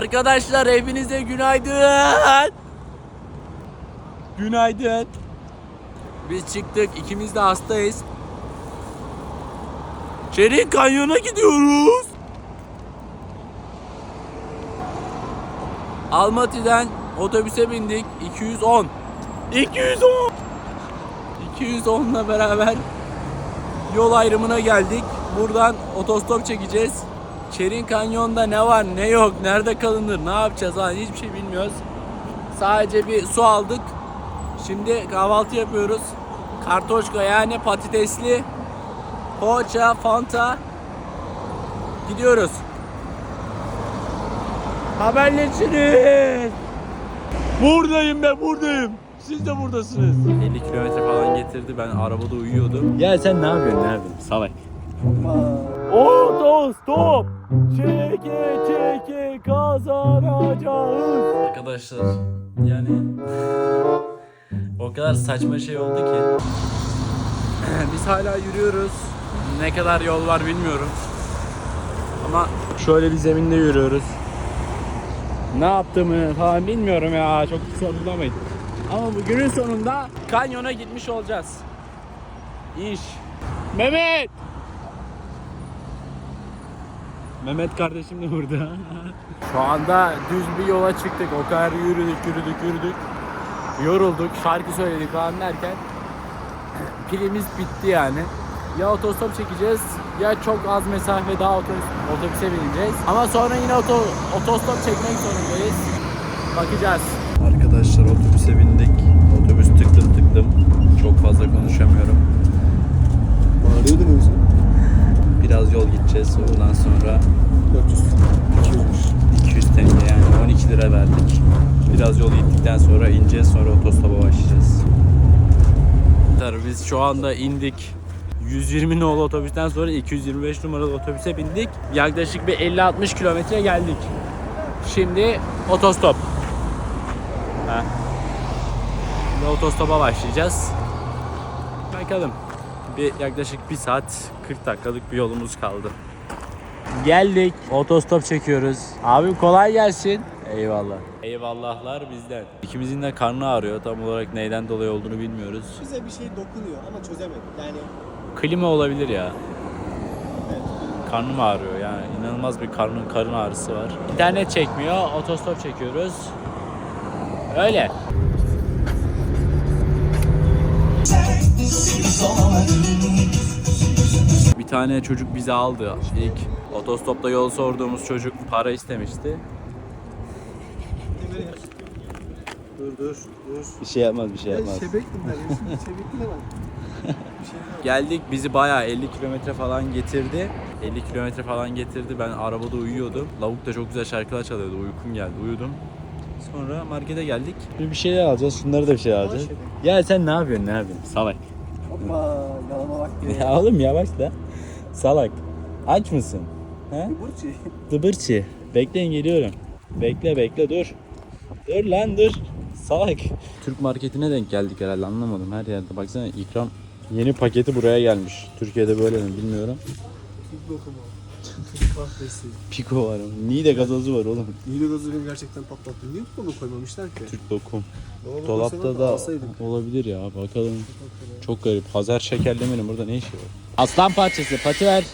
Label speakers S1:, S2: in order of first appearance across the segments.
S1: Arkadaşlar hepinize günaydın. Günaydın. Biz çıktık. ikimiz de hastayız. Çelik Kanyon'a gidiyoruz. Almaty'den otobüse bindik. 210. 210. 210'la beraber yol ayrımına geldik. Buradan otostop çekeceğiz. Çerin Kanyon'da ne var ne yok, nerede kalınır, ne yapacağız ha hiçbir şey bilmiyoruz. Sadece bir su aldık. Şimdi kahvaltı yapıyoruz. Kartoşka yani patatesli poğaça, fanta. Gidiyoruz. Haberleşiriz. Buradayım ben buradayım. Siz de buradasınız. 50 kilometre falan getirdi. Ben arabada uyuyordum. Ya sen ne yapıyorsun? Ne yapıyorsun? Salak. Otostop çeke çeke kazanacağız. Arkadaşlar yani o kadar saçma şey oldu ki. Biz hala yürüyoruz. Ne kadar yol var bilmiyorum. Ama şöyle bir zeminde yürüyoruz. Ne yaptığımı falan bilmiyorum ya. Çok sorgulamayın. Ama bu günün sonunda kanyona gitmiş olacağız. İş. Mehmet! Mehmet kardeşim de burada. Şu anda düz bir yola çıktık. O kadar yürüdük, yürüdük, yürüdük. Yorulduk. Şarkı söyledik falan derken pilimiz bitti yani. Ya otostop çekeceğiz ya çok az mesafe daha otobüs, otobüse bineceğiz. Ama sonra yine oto, otostop çekmek zorundayız. Bakacağız. Arkadaşlar otobüse bindik. Otobüs tıktım tıktım. Çok fazla konuşamıyorum.
S2: Bağırıyordun o yüzden.
S1: Biraz yol gideceğiz. Ondan sonra
S2: 400. 200'müş.
S1: 200 TL yani 12 lira verdik. Biraz yol gittikten sonra ineceğiz sonra otostopa başlayacağız. Biz şu anda indik. 120 nolu otobüsten sonra 225 numaralı otobüse bindik. Yaklaşık bir 50-60 kilometre geldik. Şimdi otostop. Ha. Şimdi otostopa başlayacağız. Bakalım. Bir yaklaşık 1 saat 40 dakikalık bir yolumuz kaldı. Geldik. Otostop çekiyoruz. Abi kolay gelsin. Eyvallah. Eyvallahlar bizden. İkimizin de karnı ağrıyor. Tam olarak neyden dolayı olduğunu bilmiyoruz.
S2: Bize bir şey dokunuyor ama çözemedik. Yani
S1: Klima olabilir ya. Karnım ağrıyor yani. inanılmaz bir karnın karın ağrısı var. İnternet çekmiyor. Otostop çekiyoruz. Öyle. Bir tane çocuk bizi aldı. İlk otostopta yol sorduğumuz çocuk para istemişti.
S2: dur dur dur.
S1: Bir şey yapmaz, bir şey
S2: Ben
S1: yapmaz.
S2: şebektim ben. Şebektim. Bir şey.
S1: Geldik bizi bayağı 50 kilometre falan getirdi. 50 kilometre falan getirdi. Ben arabada uyuyordum. Lavuk da çok güzel şarkılar çalıyordu. Uykum geldi. Uyudum. Sonra markete geldik. Bir şeyler alacağız. Şunları da bir şey alacağız. Ya sen ne yapıyorsun? Ne yapıyorsun? Salak.
S2: Hoppa yalama bak diyor.
S1: Ya oğlum yavaş la. Salak. Aç mısın? He?
S2: Burçi.
S1: Dıbırçı. Bekleyin geliyorum. Bekle bekle dur. Dur lan dur. Salak. Türk marketine denk geldik herhalde anlamadım her yerde. Baksana ikram yeni paketi buraya gelmiş. Türkiye'de böyle mi bilmiyorum.
S2: Türk lokumu. Kahvesi.
S1: Piko var. Niğde gazozu var oğlum.
S2: Nilo gazı beni gerçekten patlattı. Niye bunu koymamışlar ki?
S1: Türk lokum.
S2: Dolaba
S1: Dolapta da
S2: alsaydık.
S1: olabilir ya bakalım. Çok garip. Hazar şekerlemenin burada ne işi var? Aslan parçası pati ver.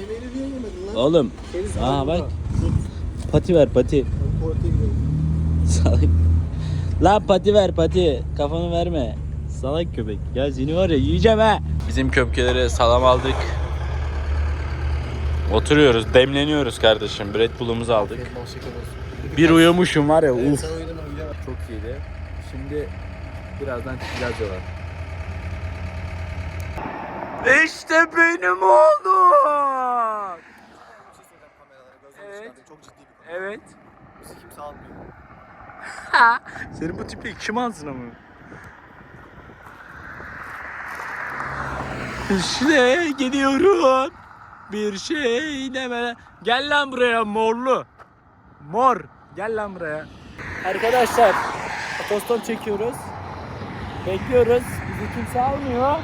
S2: Yemeğini niye yemedin lan?
S1: Oğlum. Aa bak. Pati ver pati. Salak. La pati ver pati. Kafanı verme. Salak köpek. Gel seni var ya yiyeceğim ha. Bizim köpkeleri salam aldık. Oturuyoruz, demleniyoruz kardeşim. Red Bull'umuzu aldık. Bir uyumuşum var ya uf.
S2: sen uyudun uyuyamam.
S1: Çok iyiydi. Şimdi birazdan çıkacağız yola. İşte benim oğlum. Evet.
S2: Çok ciddi bir konu.
S1: Evet.
S2: Bizi kimse almıyor.
S1: Senin bu tipi kim alsın ama? İşte gidiyorum. Bir şey demeden. Gel lan buraya morlu. Mor. Gel lan buraya. Arkadaşlar otostop çekiyoruz. Bekliyoruz. Bizi kimse almıyor.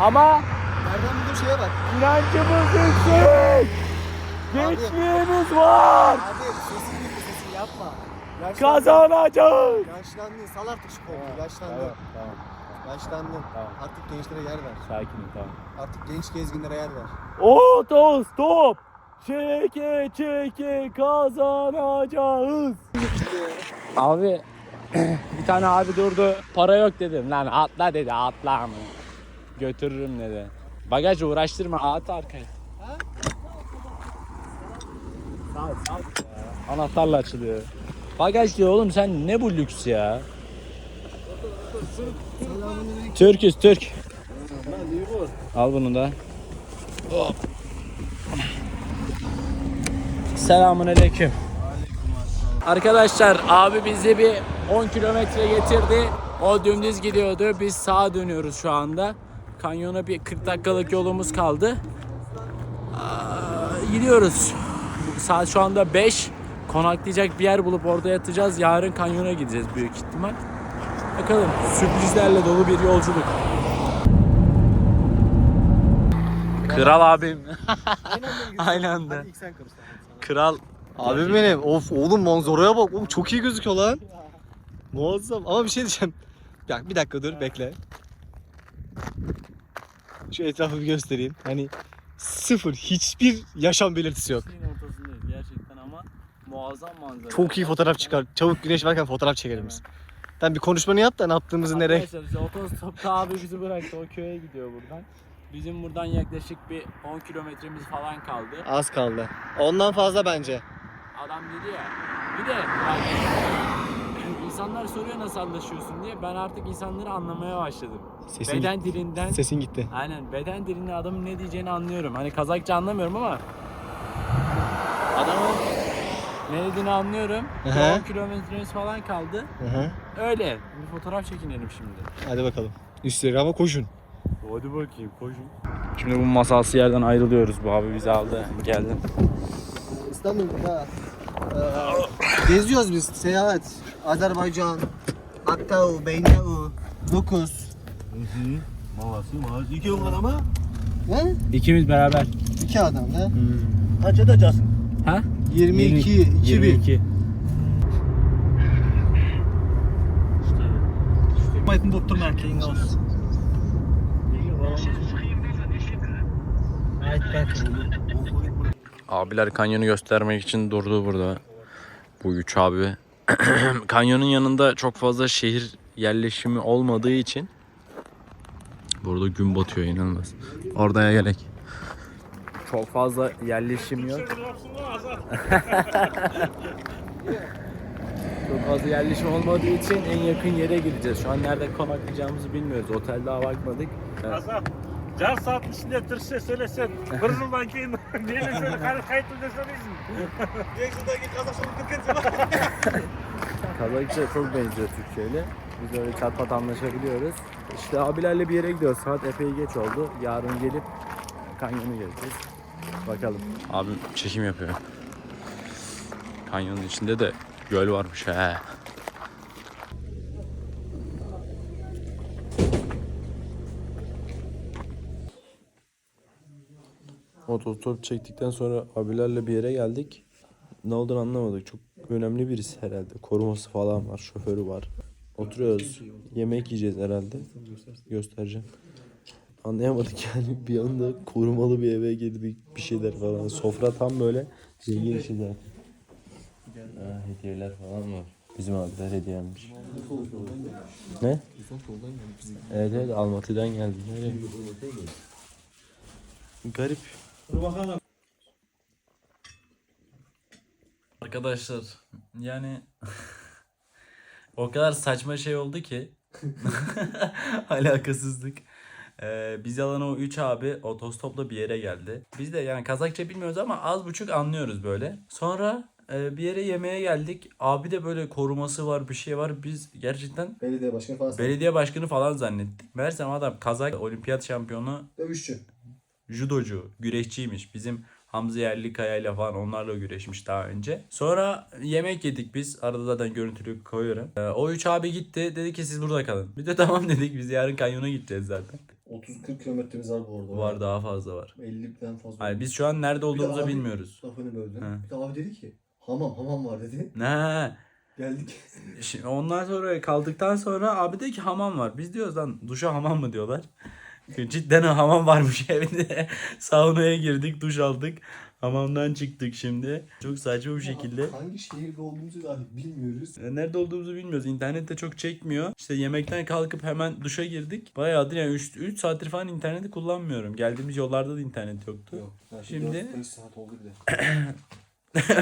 S1: Ama
S2: Nereden bildiğim şeye bak.
S1: inancımız yüksek. Gençliğimiz var.
S2: Abi sesini gitti sesini yapma. Yaşlandın.
S1: Kazanacağız.
S2: Yaşlandın. Sal artık şu koltuğu. Yaşlandın.
S1: tamam.
S2: Yaşlandın.
S1: Tamam.
S2: Artık gençlere yer ver.
S1: Sakinim tamam.
S2: Artık genç gezginlere yer ver.
S1: Otostop. Çeke çeke kazanacağız. Abi bir tane abi durdu. Para yok dedim. Lan atla dedi atla mı? Götürürüm dedi. Bagaj uğraştırma at arkaya. Sağ sağ. Anahtarla açılıyor. Bagaj diyor oğlum sen ne bu lüks ya? Türküz Türk. Al bunu da. Hop. Selamun aleyküm. Arkadaşlar abi bizi bir 10 kilometre getirdi. O dümdüz gidiyordu. Biz sağa dönüyoruz şu anda. Kanyona bir 40 dakikalık yolumuz kaldı. Aa, gidiyoruz. Saat şu anda 5. Konaklayacak bir yer bulup orada yatacağız. Yarın kanyona gideceğiz büyük ihtimal. Bakalım sürprizlerle dolu bir yolculuk. Kral abim. Aynı anda.
S2: Hadi ilk sen konuş.
S1: Kral
S2: Abi benim. Of oğlum manzaraya bak. Oğlum çok iyi gözüküyor lan. Muazzam. Ama bir şey diyeceğim. Ya bir dakika dur bekle. Şu etrafı bir göstereyim. Hani sıfır hiçbir yaşam belirtisi yok.
S1: Şeyin ortasındayız gerçekten ama muazzam manzara.
S2: Çok iyi fotoğraf çıkar. Çabuk güneş varken fotoğraf çekelim biz. Sen bir konuşmanı yap da ne yaptığımızı nereye...
S1: Arkadaşlar işte otostopta abi bizi bıraktı. O köye gidiyor buradan. Bizim buradan yaklaşık bir 10 kilometremiz falan kaldı.
S2: Az kaldı. Ondan fazla bence.
S1: Adam dedi ya. Bir de bak, insanlar soruyor nasıl anlaşıyorsun diye. Ben artık insanları anlamaya başladım.
S2: Sesin,
S1: Beden dilinden.
S2: sesin gitti.
S1: Aynen beden dilinde adamın ne diyeceğini anlıyorum. Hani Kazakça anlamıyorum ama adamın ne dediğini anlıyorum.
S2: Hı.
S1: 10 kilometremiz falan kaldı.
S2: Hı hı.
S1: Öyle. Bir fotoğraf çekinelim şimdi.
S2: Hadi bakalım. Instagram'a koşun.
S1: Hadi bakayım koşun. Şimdi bu masalsı yerden ayrılıyoruz. Bu abi bizi aldı. Geldim.
S2: İstanbul'da geziyoruz biz. Seyahat. Azerbaycan, Akdağ, Beynau, Dokuz.
S3: Mavası mavası iki yıl var ama.
S2: Ne?
S1: İkimiz beraber.
S2: İki adam ne?
S3: Kaç edeceksin?
S1: Ha?
S2: 22, 2000.
S1: 22.
S3: Maytın doktor merkeğinde olsun.
S1: Abiler kanyonu göstermek için durdu burada. Bu üç abi. Kanyonun yanında çok fazla şehir yerleşimi olmadığı için burada gün batıyor inanılmaz. Oraya gerek. Çok fazla yerleşim yok. Çok fazla yerleşim olmadığı için en yakın yere gideceğiz. Şu an nerede konaklayacağımızı bilmiyoruz. Otel daha bakmadık.
S3: Azap. Car saat içinde tırsı söylesen. Bir yıldan keyin neyle söyle kayıt kayıtlı deseniz. Yeksu'daki Kazakstan'ın kırkıntı
S1: Kazakça çok benziyor Türkçeyle. Biz öyle çat pat anlaşabiliyoruz. İşte abilerle bir yere gidiyoruz. Saat epey geç oldu. Yarın gelip kanyonu gezeceğiz. Bakalım. Abim çekim yapıyor. Kanyonun içinde de göl varmış he.
S4: Otostop çektikten sonra abilerle bir yere geldik. Ne olduğunu anlamadık. Çok önemli birisi herhalde. Koruması falan var, şoförü var. Oturuyoruz. Yemek yiyeceğiz herhalde. Göstereceğim. Anlayamadık yani. Bir anda korumalı bir eve girdik. Bir şeyler falan. Sofra tam böyle zengin zaten. Ha, hediyeler falan var. Bizim abiler hediyemiş. Ne? Evet evet Almatı'dan geldi. Nereye? Garip.
S1: Arkadaşlar yani o kadar saçma şey oldu ki alakasızlık. Ee, biz alan o 3 abi otostopla bir yere geldi. Biz de yani Kazakça bilmiyoruz ama az buçuk anlıyoruz böyle. Sonra e, bir yere yemeğe geldik. Abi de böyle koruması var bir şey var. Biz gerçekten
S2: Belediye başkanı falan.
S1: belediye başkanı falan zannettik. Meğersem adam Kazak olimpiyat şampiyonu
S2: Dövüşçü.
S1: judocu, güreşçiymiş. Bizim Hamza Yerlikaya ile falan onlarla güreşmiş daha önce. Sonra yemek yedik biz. Arada zaten görüntülü koyuyorum. Ee, o üç abi gitti. Dedi ki siz burada kalın. Biz de tamam dedik. Biz yarın kanyona gideceğiz zaten.
S2: 30-40 kilometremiz var bu arada.
S1: Var daha fazla var.
S2: 50'den fazla.
S1: Hayır biz şu an nerede olduğumuzu
S2: abi-
S1: bilmiyoruz.
S2: Lafını böldüm.
S1: He.
S2: Bir de abi dedi ki hamam hamam var dedi.
S1: Ne?
S2: Geldik.
S1: Şimdi ondan sonra kaldıktan sonra abi dedi ki hamam var. Biz diyoruz lan duşa hamam mı diyorlar. Cidden hamam varmış evinde. Saunaya girdik, duş aldık. Hamamdan çıktık şimdi. Çok saçma bir şekilde.
S2: Hangi şehirde olduğumuzu dahi bilmiyoruz.
S1: Nerede olduğumuzu bilmiyoruz. İnternette çok çekmiyor. İşte yemekten kalkıp hemen duşa girdik. Bayağıdır yani 3, 3 saattir falan interneti kullanmıyorum. Geldiğimiz yollarda da internet yoktu.
S2: Yok. Yani
S1: Şimdi-
S2: 4-5 saat oldu bile.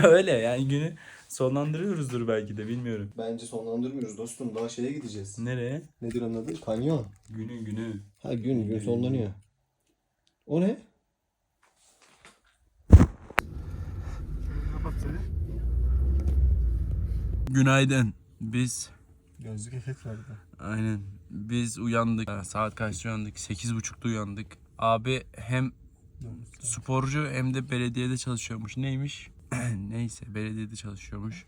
S1: Öyle yani günü sonlandırıyoruzdur belki de bilmiyorum.
S2: Bence sonlandırmıyoruz dostum. Daha şeye gideceğiz.
S1: Nereye?
S2: Nedir onun adı? Kanyon.
S1: Günü günü.
S2: Ha gün gün sonlanıyor. O ne?
S3: Kapat seni.
S1: Günaydın. Biz
S2: Gözlük efekt verdi.
S1: aynen biz uyandık. Ha, Saat kaçta uyandık? 8.30'da uyandık. Abi hem sporcu hem de belediyede çalışıyormuş. Neymiş? Neyse belediyede çalışıyormuş.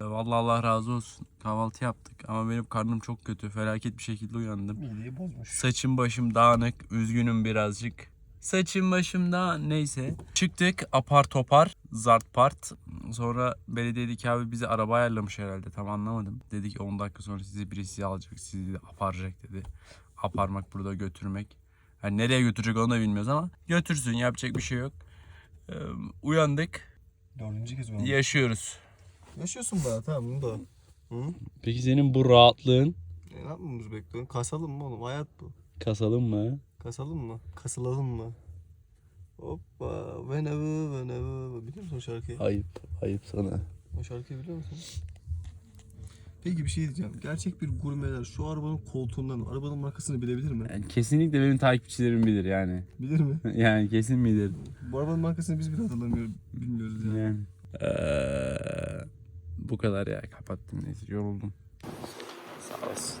S1: Vallahi Allah razı olsun. Kahvaltı yaptık ama benim karnım çok kötü. Felaket bir şekilde uyandım.
S2: Mideyi bozmuş.
S1: Saçım başım dağınık. Üzgünüm birazcık. Saçım başım da neyse. Çıktık apar topar zart part. Sonra belediyedeki abi bizi araba ayarlamış herhalde tam anlamadım. Dedi ki 10 dakika sonra sizi birisi alacak sizi de aparacak dedi. Aparmak burada götürmek. Yani nereye götürecek onu da bilmiyoruz ama götürsün yapacak bir şey yok. Ee, uyandık
S2: Dördüncü kez uyandım.
S1: yaşıyoruz.
S2: Yaşıyorsun bana tamam bunu da. Hı?
S1: Peki senin bu rahatlığın
S2: E, ne yapmamızı bekliyorsun? Kasalım mı oğlum? Hayat bu.
S1: kasalım mı?
S2: Kasalım mı? Kasılalım mı? Hoppa. Whenever, whenever. Biliyor musun o şarkıyı?
S1: Ayıp ayıp sana.
S2: O şarkıyı biliyor musun? Peki bir şey diyeceğim. Gerçek bir gurmeler şu arabanın koltuğundan arabanın markasını bilebilir mi?
S1: Yani kesinlikle benim takipçilerim bilir yani.
S2: Bilir mi?
S1: Yani kesin bilir.
S2: Bu arabanın markasını biz bile hatırlamıyoruz. Bilmiyoruz yani.
S1: Yani. Eee, bu kadar ya kapattım neyse yoruldum. Sağ olasın.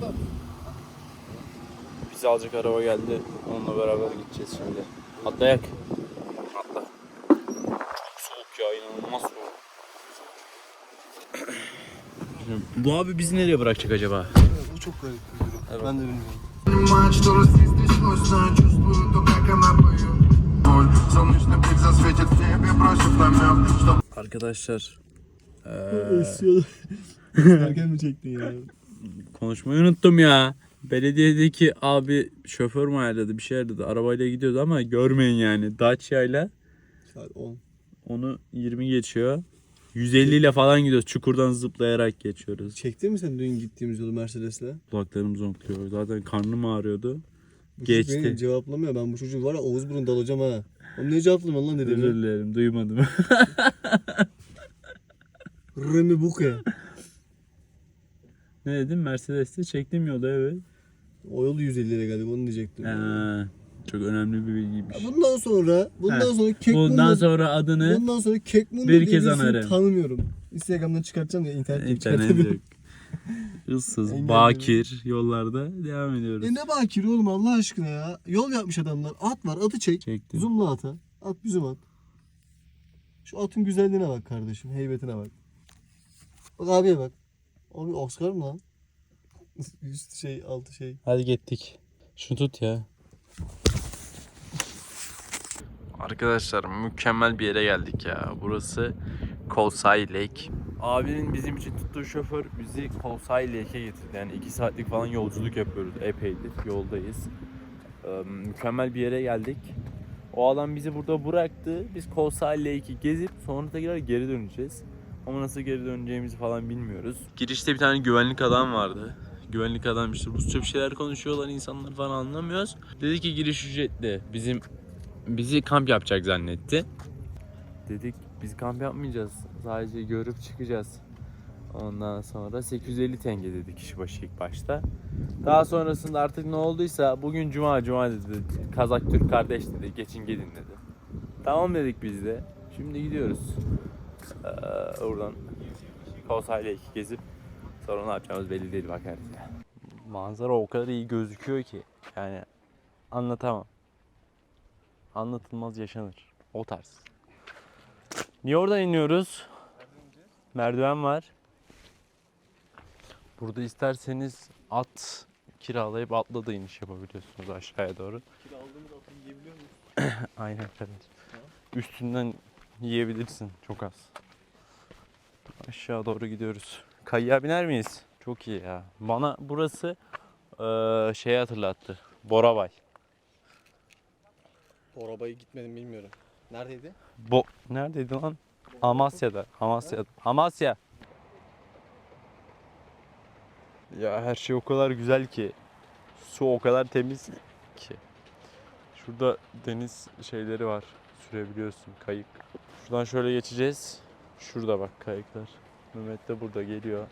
S1: Burada. Bizi alacak araba geldi. Onunla beraber gideceğiz şimdi. Atlayak. Atla. Çok soğuk ya inanılmaz soğuk. Bu abi bizi nereye bırakacak acaba?
S2: Bu çok garip bir durum. Evet. Ben de bilmiyorum.
S1: Arkadaşlar ee...
S2: Erken mi çektin ya?
S1: Konuşmayı unuttum ya. Belediyedeki abi şoför mü ayarladı bir şey ayarladı. Arabayla gidiyoruz ama görmeyin yani. Dacia ile
S2: Saat 10.
S1: onu 20 geçiyor. 150 ile falan gidiyoruz. Çukurdan zıplayarak geçiyoruz.
S2: Çektin mi sen dün gittiğimiz yolu Mercedes'le?
S1: Kulaklarım zonkluyor. Zaten karnım ağrıyordu.
S2: Bu
S1: Geçti.
S2: beni cevaplamıyor. Ben bu çocuğu var ya Oğuz burun dalacağım ha. Oğlum ne cevaplamıyor lan
S1: Özür
S2: dediğini?
S1: dilerim duymadım.
S2: Remi Buke.
S1: Ne dedim? Mercedes'te çektim yolda evet.
S2: O yolu 150 lira geldi onu diyecektim.
S1: Ha, çok önemli bir bilgiymiş.
S2: Bundan sonra, bundan
S1: Ha.
S2: sonra Kek
S1: Bundan sonra adını
S2: bundan sonra Kek Mundo
S1: bir kez anarım.
S2: tanımıyorum. Instagram'dan çıkartacağım ya internetten
S1: internet
S2: çıkartamıyorum.
S1: yok. Issız,
S2: Engelli.
S1: bakir yollarda devam ediyoruz.
S2: E ne bakir oğlum Allah aşkına ya. Yol yapmış adamlar. At var atı çek.
S1: Çektim.
S2: Zoomla ata. At bizim at. Şu atın güzelliğine bak kardeşim. Heybetine bak. Bak abiye bak. Abi Oscar mı lan? Üst şey altı şey.
S1: Hadi gittik. Şunu tut ya. Arkadaşlar mükemmel bir yere geldik ya. Burası Kolsay Lake. Abinin bizim için tuttuğu şoför bizi Kolsay Lake'e getirdi. Yani 2 saatlik falan yolculuk yapıyoruz. Epeydir yoldayız. Ee, mükemmel bir yere geldik. O adam bizi burada bıraktı. Biz Kolsay Lake'i gezip sonra tekrar geri döneceğiz. Ama nasıl geri döneceğimizi falan bilmiyoruz. Girişte bir tane güvenlik adam vardı. Güvenlik adam işte Rusça bir şeyler konuşuyorlar insanlar falan anlamıyoruz. Dedi ki giriş ücretli. Bizim bizi kamp yapacak zannetti. Dedik biz kamp yapmayacağız. Sadece görüp çıkacağız. Ondan sonra 850 tenge dedi kişi başı ilk başta. Daha sonrasında artık ne olduysa bugün cuma cuma dedi. Kazak Türk kardeş dedi. Geçin gidin dedi. Tamam dedik biz de. Şimdi gidiyoruz. Ee, oradan Kosay'la iki gezip sonra ne yapacağımız belli değil bakarız ya. Manzara o kadar iyi gözüküyor ki yani anlatamam. Anlatılmaz yaşanır. O tarz. Niye oradan iniyoruz? Merdiven var. Burada isterseniz at kiralayıp atla da iniş yapabiliyorsunuz aşağıya doğru.
S2: Kiraladığımız atı yiyebiliyor muyuz?
S1: Aynen evet. Üstünden yiyebilirsin çok az. Aşağı doğru gidiyoruz. Kayığa biner miyiz? Çok iyi ya. Bana burası eee şeyi hatırlattı. Borabay.
S2: Orabaya gitmedim bilmiyorum. Neredeydi?
S1: Bo neredeydi lan? Amasya'da. Amasya'da. Amasya. Ya her şey o kadar güzel ki. Su o kadar temiz ki. Şurada deniz şeyleri var. Sürebiliyorsun kayık. Şuradan şöyle geçeceğiz. Şurada bak kayıklar. Mehmet de burada geliyor.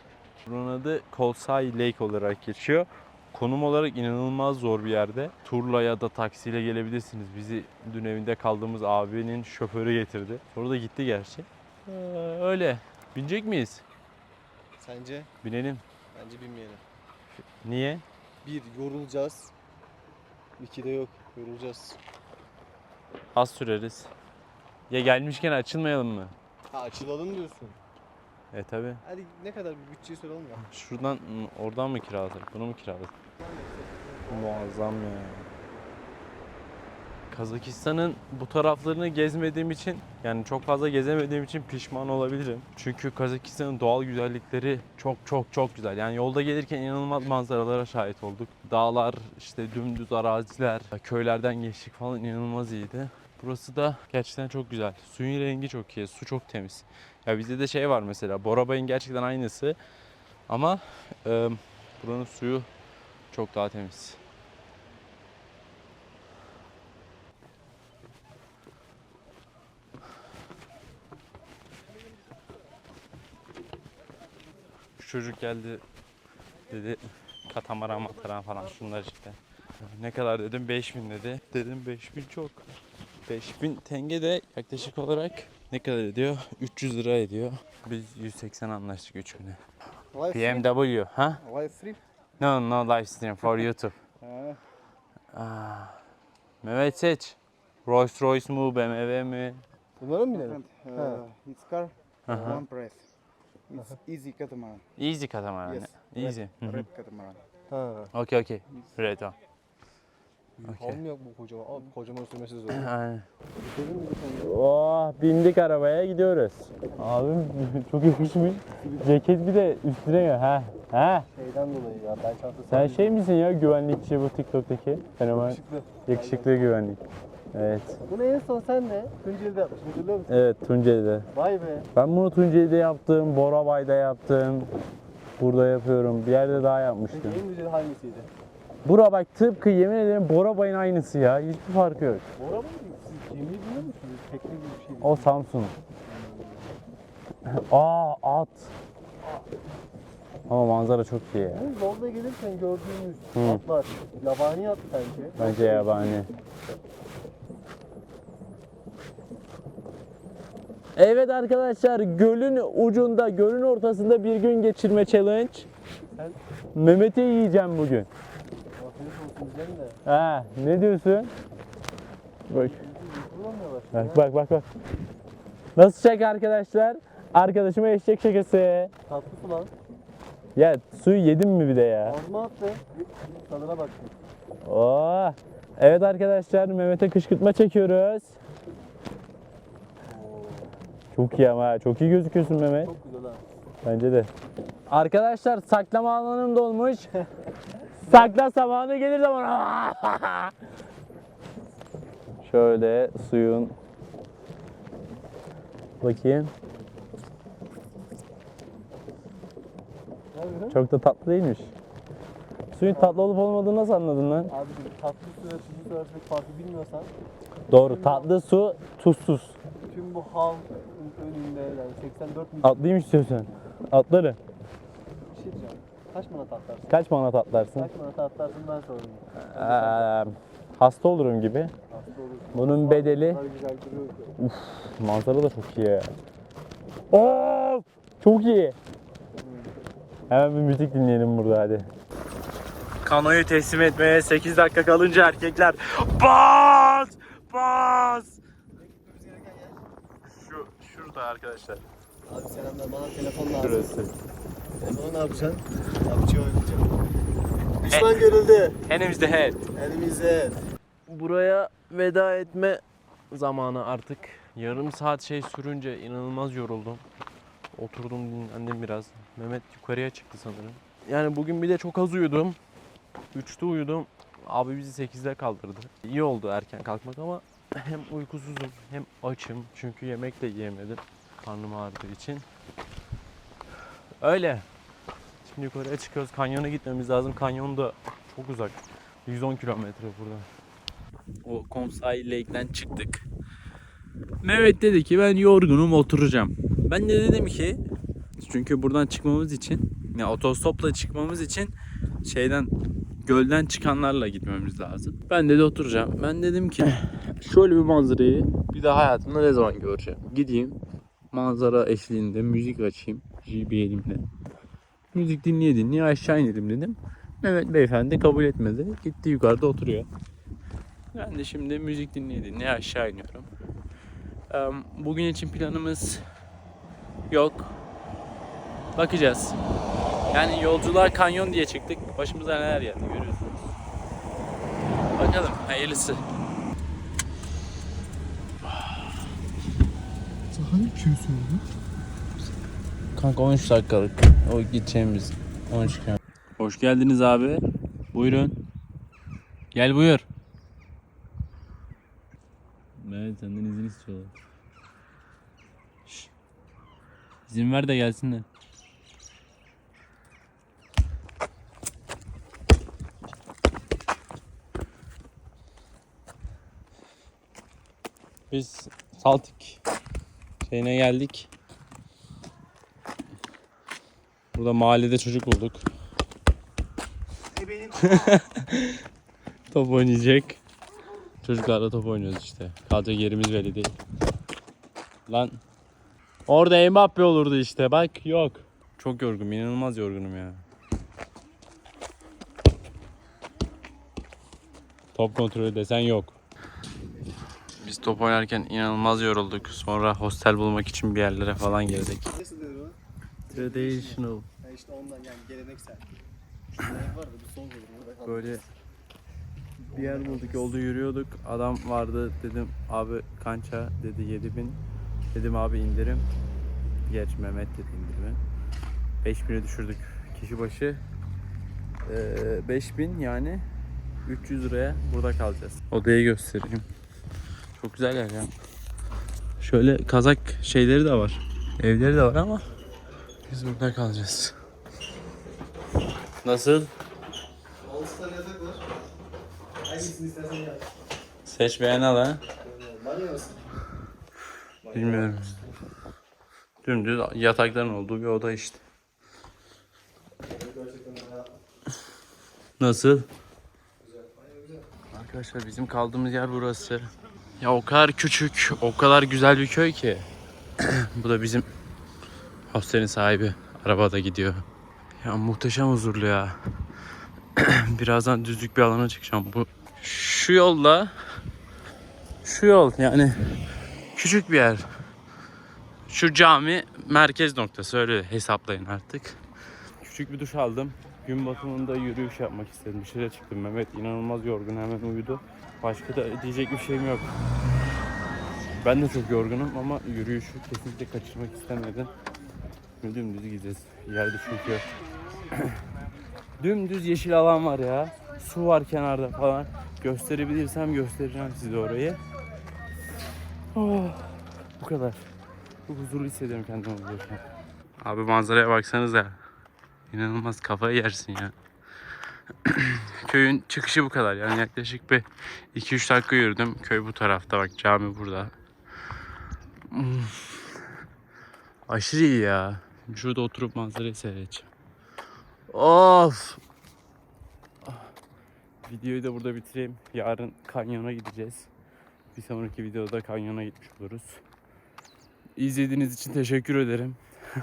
S1: Buranın adı Kolsay Lake olarak geçiyor. Konum olarak inanılmaz zor bir yerde. Turla ya da taksiyle gelebilirsiniz. Bizi dün evinde kaldığımız abinin şoförü getirdi. Sonra da gitti gerçi. Ee, öyle. Binecek miyiz?
S2: Sence?
S1: Binelim.
S2: Bence bilmeyelim.
S1: Niye?
S2: Bir, yorulacağız. İki de yok, yorulacağız.
S1: Az süreriz. Ya gelmişken açılmayalım mı?
S2: Ha açılalım diyorsun.
S1: E tabi.
S2: Hadi ne kadar bir bütçeyi soralım ya.
S1: Şuradan mı- oradan mı kiraladık? Bunu mu kiraladık? Muazzam ya. Kazakistan'ın bu taraflarını gezmediğim için yani çok fazla gezemediğim için pişman olabilirim. Çünkü Kazakistan'ın doğal güzellikleri çok çok çok güzel. Yani yolda gelirken inanılmaz manzaralara şahit olduk. Dağlar, işte dümdüz araziler, köylerden geçtik falan inanılmaz iyiydi. Burası da gerçekten çok güzel. Suyun rengi çok iyi, su çok temiz. Ya bizde de şey var mesela, Borabay'ın gerçekten aynısı. Ama e, buranın suyu çok daha temiz. Çocuk geldi dedi katamaran mataran falan şunlar işte. Ne kadar dedim 5000 dedi. Dedim 5000 çok. 5000 tenge de yaklaşık olarak ne kadar ediyor? 300 lira ediyor. Biz 180 anlaştık 3 güne. BMW ha?
S5: Live stream?
S1: No no live stream for YouTube. Ah. Mehmet seç. Rolls Royce mu BMW mi?
S2: Bunlara mı.
S5: Uh, it's car, one price. It's easy catamaran.
S1: Easy katamaran.
S5: Yes.
S1: Easy. Hı hı.
S5: Red catamaran.
S2: Ha.
S1: Okey okey. Red o. Okey.
S2: Almıyor bu kocaman. Abi kocaman sürmesi zor.
S1: Aynen. Oh bindik arabaya gidiyoruz. Abim çok yakışmış. Ceket bir de üstüne ya. Ha. Ha.
S2: Şeyden dolayı ya ben çantası
S1: Sen şey misin ya güvenlikçi bu TikTok'taki fenomen
S2: Yakışıklı.
S1: yakışıklı güvenlik. Evet.
S2: Bunu en son sen de Tunceli'de yapmıştın hatırlıyor musun?
S1: Evet Tunceli'de.
S2: Vay be.
S1: Ben bunu Tunceli'de yaptım, Borabay'da yaptım. Burada yapıyorum. Bir yerde daha yapmıştım.
S2: Peki en güzeli hangisiydi?
S1: Bura bak tıpkı yemin ederim Borabay'ın aynısı ya. Hiçbir farkı yok.
S2: Bora mı? Siz gemiyi biliyor musunuz? Tekne gibi bir şey.
S1: O Samsun. Aa at. Ama manzara çok iyi ya.
S2: Bu yolda gelirken gördüğümüz
S1: Hı.
S2: atlar yabani at bence.
S1: Bence yabani. Evet arkadaşlar gölün ucunda, gölün ortasında bir gün geçirme challenge.
S2: Sen-
S1: Mehmet'i yiyeceğim bugün.
S2: Afiyet olsun diyeceğim de.
S1: Ha, ne diyorsun? Bak.
S2: Kullanmıyorlar.
S1: Bak bak bak bak. Nasıl şaka arkadaşlar? Arkadaşıma eşek şakası.
S2: Tatlı su lan.
S1: Ya suyu yedim mi bir de ya?
S2: Ağzıma attı. Tadına baktım.
S1: Oh. Evet arkadaşlar Mehmet'e kışkırtma çekiyoruz. Çok iyi ama çok iyi gözüküyorsun Mehmet.
S2: Çok güzel ha.
S1: Bence de. Arkadaşlar saklama alanım dolmuş. Sakla zamanı gelir zaman. Şöyle suyun bakayım. Çok da tatlı değilmiş. Suyun tatlı olup olmadığını nasıl anladın lan?
S2: Abicim tatlı su ve tuzlu su arasındaki farkı bilmiyorsan
S1: Doğru. Tatlı su, tuzsuz.
S2: Tüm bu halk önünde yani 84 milyon
S1: Atlayayım istiyorsan. Atları.
S2: bir şey diyeceğim. Kaç manat atlarsın?
S1: Kaç manat atlarsın?
S2: Kaç manat atlarsın ben sorayım.
S1: Ee, hasta olurum gibi.
S2: Hasta olursun.
S1: Bunun bedeli
S2: Bunlar güzel duruyor ki.
S1: manzara da çok iyi ya. Of! Çok iyi. Hemen bir müzik dinleyelim burada hadi. Kanoyu teslim etmeye 8 dakika kalınca erkekler bas! Bas! Şu şurada arkadaşlar.
S2: Abi selamlar bana telefon lazım.
S1: Şurası.
S2: Sonra ne yapacaksın? PUBG oynayacaksın. Düşman görüldü.
S1: Enemies the head.
S2: Elimize.
S4: Buraya veda etme zamanı artık. Yarım saat şey sürünce inanılmaz yoruldum. Oturdum dinlendim biraz. Mehmet yukarıya çıktı sanırım. Yani bugün bir de çok az uyudum. 3'te uyudum. Abi bizi 8'de kaldırdı. İyi oldu erken kalkmak ama hem uykusuzum hem açım. Çünkü yemek de yiyemedim. Karnım ağrıdığı için. Öyle. Şimdi yukarıya çıkıyoruz. Kanyona gitmemiz lazım. Kanyon da çok uzak. 110 kilometre buradan.
S1: O Komsay Lake'den çıktık. Mehmet dedi ki ben yorgunum oturacağım. Ben de dedim ki çünkü buradan çıkmamız için ya otostopla çıkmamız için şeyden gölden çıkanlarla gitmemiz lazım. Ben de oturacağım. Ben dedim ki şöyle bir manzarayı bir daha hayatımda ne zaman göreceğim. Gideyim manzara eşliğinde müzik açayım. JB elimde. Müzik dinleye dinleye aşağı inelim dedim. Mehmet beyefendi kabul etmedi. Gitti yukarıda oturuyor. Ben de şimdi müzik dinleye dinleye aşağı iniyorum. Bugün için planımız yok. Bakacağız. Yani yolculuğa kanyon diye çıktık. Başımıza neler geldi görüyorsunuz. Bakalım hayırlısı.
S2: Hangi köy söyledi?
S1: Kanka 13 dakikalık o gideceğimiz 13 km. Hoş geldiniz abi. Buyurun. Gel buyur. Evet senden izin istiyorlar. Şş. İzin ver de gelsinler. Biz Saltik şeyine geldik. Burada mahallede çocuk bulduk. top oynayacak. Çocuklarla top oynuyoruz işte. Kalacak yerimiz belli değil. Lan. Orada Mbappe olurdu işte bak yok. Çok yorgunum inanılmaz yorgunum ya. Top kontrolü desen yok. Biz top oynarken inanılmaz yorulduk. Sonra hostel bulmak için bir yerlere falan girdik. Traditional.
S2: Ha işte ondan yani geleneksel. Şu renk var da bir son olur.
S1: Böyle bir yer bulduk yolda yürüyorduk adam vardı dedim abi kança dedi 7000 dedim abi indirim geç Mehmet dedi indirimi 5000'e düşürdük kişi başı ee, 5000 yani 300 liraya burada kalacağız odayı göstereyim çok güzel yer ya şöyle kazak şeyleri de var evleri de var ama biz burada kalacağız nasıl
S2: Star yatak var. Hangisini istersen yap.
S1: Seç beğen al ha.
S2: Var mısın?
S1: Bilmiyorum. Dümdüz yatakların olduğu bir oda işte. Nasıl? Arkadaşlar bizim kaldığımız yer burası. Ya o kadar küçük, o kadar güzel bir köy ki. Bu da bizim hostelin sahibi. Arabada gidiyor. Ya muhteşem huzurlu ya. Birazdan düzlük bir alana çıkacağım. Bu şu yolla şu yol yani küçük bir yer. Şu cami merkez noktası öyle hesaplayın artık. Küçük bir duş aldım. Gün batımında yürüyüş yapmak istedim. Dışarı çıktım. Mehmet inanılmaz yorgun hemen uyudu. Başka da diyecek bir şeyim yok. Ben de çok yorgunum ama yürüyüşü kesinlikle kaçırmak istemedim. Şimdi dümdüz gideceğiz. Yerde çünkü dümdüz yeşil alan var ya. Su var kenarda falan. Gösterebilirsem göstereceğim size orayı. Oh, bu kadar. Çok huzurlu hissediyorum kendimi burada. Abi manzaraya baksanıza. İnanılmaz kafayı yersin ya. Köyün çıkışı bu kadar. Yani yaklaşık bir 2-3 dakika yürüdüm. Köy bu tarafta bak cami burada. Aşırı iyi ya. Şurada oturup manzarayı seyredeceğim. Of. Videoyu da burada bitireyim. Yarın kanyona gideceğiz. Bir sonraki videoda kanyona gitmiş oluruz. İzlediğiniz için teşekkür ederim.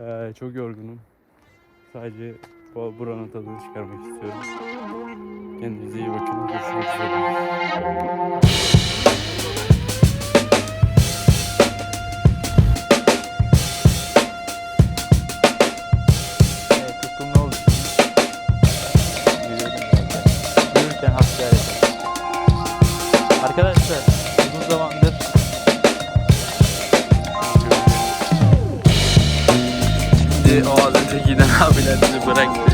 S1: Ee, çok yorgunum. Sadece bu buranın tadını çıkarmak istiyorum. Kendinize iyi bakın. Görüşmek üzere. Bizi o az önce giden abiler bizi bıraktı.